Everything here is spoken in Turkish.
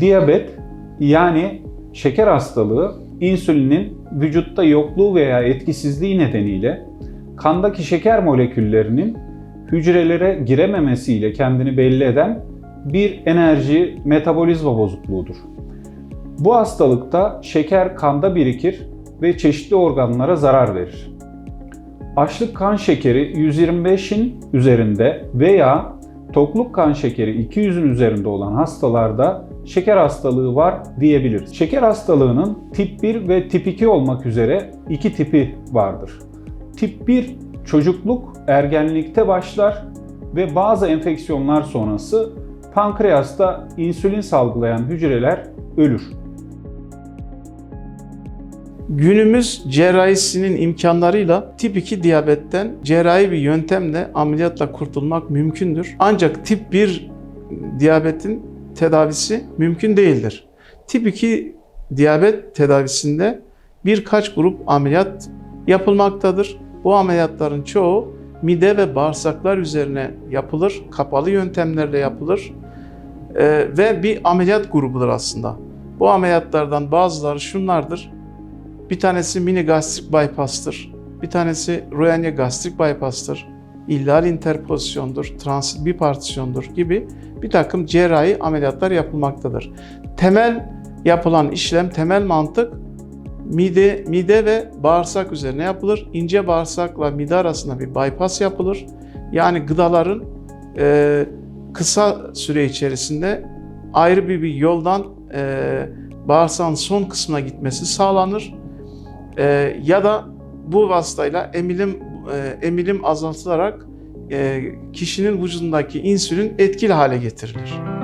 Diyabet yani şeker hastalığı insülinin vücutta yokluğu veya etkisizliği nedeniyle kandaki şeker moleküllerinin hücrelere girememesiyle kendini belli eden bir enerji metabolizma bozukluğudur. Bu hastalıkta şeker kanda birikir ve çeşitli organlara zarar verir. Açlık kan şekeri 125'in üzerinde veya tokluk kan şekeri 200'ün üzerinde olan hastalarda şeker hastalığı var diyebiliriz. Şeker hastalığının tip 1 ve tip 2 olmak üzere iki tipi vardır. Tip 1 çocukluk, ergenlikte başlar ve bazı enfeksiyonlar sonrası pankreasta insülin salgılayan hücreler ölür. Günümüz cerrahisinin imkanlarıyla tip 2 diyabetten cerrahi bir yöntemle ameliyatla kurtulmak mümkündür. Ancak tip 1 diyabetin tedavisi mümkün değildir. Tip 2 diyabet tedavisinde birkaç grup ameliyat yapılmaktadır. Bu ameliyatların çoğu mide ve bağırsaklar üzerine yapılır, kapalı yöntemlerle yapılır Ee, ve bir ameliyat grubudur aslında. Bu ameliyatlardan bazıları şunlardır. Bir tanesi mini gastrik bypass'tır. Bir tanesi Roentgen gastrik bypass'tır. İllal interpozisyondur, transit bipartisyondur gibi bir takım cerrahi ameliyatlar yapılmaktadır. Temel yapılan işlem, temel mantık mide, mide ve bağırsak üzerine yapılır. İnce bağırsakla mide arasında bir bypass yapılır. Yani gıdaların e, kısa süre içerisinde ayrı bir, bir yoldan e, bağırsağın son kısmına gitmesi sağlanır. E, ya da bu vasıtayla emilim e, emilim azaltılarak e, kişinin vücudundaki insülin etkili hale getirilir.